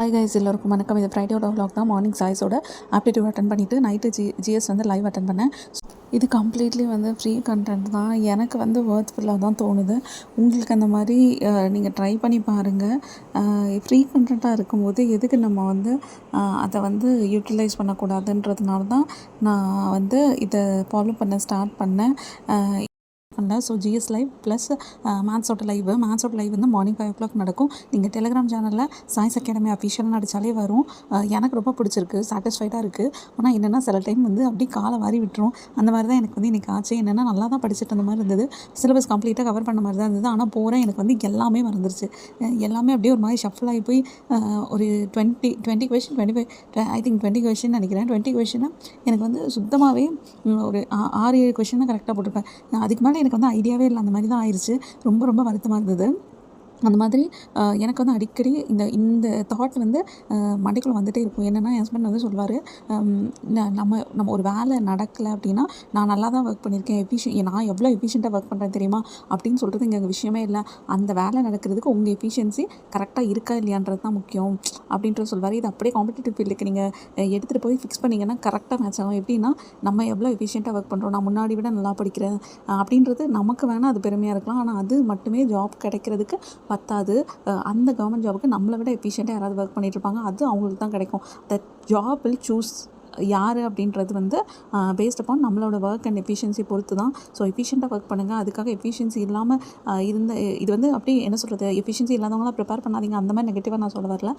Hi guys எல்லோருக்கும் வணக்கம். இது ஃப்ரைடேயோட வ்ளாக் தான். மார்னிங் சாய்ஸோட ஆப்டிடியூட் அட்டன் பண்ணிவிட்டு நைட்டு ஜி ஜிஎஸ் வந்து லைவ் அட்டன் பண்ணேன். இது கம்ப்ளீட்லி வந்து ஃப்ரீ கண்டென்ட் தான். எனக்கு வந்து ஒர்த்ஃபுல்லாக தான் தோணுது. உங்களுக்கு அந்த மாதிரி நீங்கள் ட்ரை பண்ணி பாருங்கள் ஃப்ரீ கண்டென்ட்டாக இருக்கும்போது எதுக்கு நம்ம வந்து அதை வந்து யூட்டிலைஸ் பண்ணக்கூடாதுன்றதுனால தான் நான் வந்து இதை ஃபாலோ பண்ண ஸ்டார்ட் பண்ணேன். பண்ணல. ஸோ ஜிஎஸ் லைவ் ப்ளஸ் மேத்ஸோட லைவ் மேத்ஸோட லைவ் வந்து மார்னிங் ஃபைவ் ஓ கிளாக் நடக்கும் நீங்கள் டெலிகிராம் சேனலில் சயின்ஸ் அகாடமி அஃபிஷியல்னு அடித்தாலே வரும். Uh, எனக்கு ரொம்ப பிடிச்சிருக்கு. சாட்டிஸ்ஃபைடாக இருக்குது ஆனால் என்னென்னா சில டைம் வந்து அப்படியே காலை வாரி விட்டுரும். அந்த மாதிரி தான் எனக்கு வந்து இன்றைக்கி ஆச்சு. என்னென்னா நல்லா தான் படிச்சுட்டு அந்த மாதிரி இருந்தது. சிலபஸ் கம்ப்ளீட்டாக கவர் பண்ண மாதிரி தான் இருந்தது. ஆனால் போகிறேன் எனக்கு வந்து எல்லாமே மறந்துருச்சு. எல்லாமே அப்படியே ஒரு மாதிரி ஷஃபிள் ஆகி போய் ஒரு twenty twenty question twenty five I think twenty question நினைக்கிறேன். டுவெண்ட்டி கொஷினை எனக்கு வந்து சுத்தமாகவே ஒரு ஆ- ஆறு ஏழு கொஷின் தான் கரெக்டாக போட்டிருப்பேன். அதுக்கு மேலே எனக்கு வந்து ஐடியாவே இல்லை. அந்த மாதிரி தான் ஆயிடுச்சு ரொம்ப ரொம்ப வருத்தமாக இருந்தது. அந்த மாதிரி எனக்கு வந்து அடிக்கடி இந்த இந்த தாட் வந்து மண்டைக்குள்ளே வந்துகிட்டே இருக்கும். என்னென்னா என் ஹஸ்பண்ட் வந்து சொல்வார் நம்ம நம்ம ஒரு வேலை நடக்கலை அப்படின்னா நான் நல்லா தான் ஒர்க் பண்ணியிருக்கேன். எஃபிஷியன் நான் எவ்வளோ எஃபிஷியண்ட்டாக ஒர்க் பண்ணுறேன் தெரியுமா? அப்படின்னு சொல்கிறது இங்கே விஷயமே இல்லை. அந்த வேலை நடக்கிறதுக்கு உங்கள் எஃபிஷியன்சி கரெக்டாக இருக்கா இல்லையான்றது தான் முக்கியம். அப்படின்றது சொல்வார். இது அப்படியே காம்படிட்டிவ் ஃபீல்டுக்கு நீங்கள் எடுத்துகிட்டு போய் ஃபிக்ஸ் பண்ணிங்கன்னா கரெக்டாக மேட்ச் ஆகும். எப்படின்னா நம்ம எவ்வளோ எஃபிஷியண்ட்டாக ஒர்க் பண்ணுறோம் நான் முன்னாடி விட நல்லா படிக்கிறேன். அப்படின்றது நமக்கு வேணால் அது பெருமையாக இருக்கலாம். ஆனால் அது மட்டுமே ஜாப் கிடைக்கிறதுக்கு பத்தாது. அந்த கவர்மெண்ட் ஜாபுக்கு நம்மளை விட எஃபிஷியண்ட்டாக யாராவது ஒர்க் பண்ணிட்டு இருப்பாங்க. அது அவங்களுக்கு தான் கிடைக்கும். த ஜாப் வில் சூஸ் யார் அப்படின்றது வந்து பேஸ்ட் அப்பான் நம்மளோட ஒர்க் அண்ட் எஃபிஷியன்சி பொறுத்து தான் ஸோ எஃபிஷியண்ட்டாக ஒர்க் பண்ணுங்கள் அதுக்காக எஃபிஷியன்சி இல்லாமல் இருந்த இது வந்து அப்படி என்ன சொல்கிறது எஃபிஷியன்சி இல்லாதவங்களாம் ப்ரிப்பேர் பண்ணாதீங்க அந்த மாதிரி நெகட்டிவாக நான் சொல்ல வரல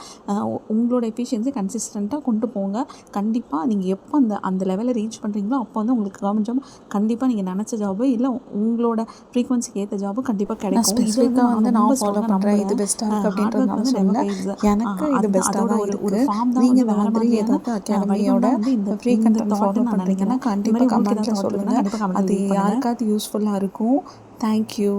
உங்களோட எஃபிஷியன்சி கன்சிஸ்டண்ட்டாக கொண்டு போங்க கண்டிப்பாக நீங்கள் எப்போ அந்த அந்த லெவலை ரீச் பண்ணுறீங்களோ அப்போ வந்து உங்களுக்கு கவர்மெண்ட் ஜாப் கண்டிப்பாக நீங்கள் நினச்ச ஜாபு இல்லை உங்களோட ஃப்ரீக்வன்சிக்கு ஏற்ற ஜாபு கண்டிப்பாக கிடைக்கும் ஆ வந்து நான் ஆ பண்றேன். இது நம்புறேன். best ஆ இருக்கு அஹ் அப்படின்றதுனால hard work வந்து சொல்லல. never fails. எனக்கு இது அதோட தான் ஒரு- இருக்கு. ஒரு form தான் நீங்க வந்து வேற மாதிரி ஏதாவது தான் வந்து இந்த free இந்த content thought follow நான் பண்றீங்கன்னா நினைக்கிறேன். கண்டிப்பா இந்த மாதிரி உங்களுக்கு comment ல ஏதாவது thought சொல்லுங்க. இருந்தா கண்டிப்பா comment ல அது. யாருக்காவது யூஸ்ஃபுல்லாக இருக்கும் தேங்க்யூ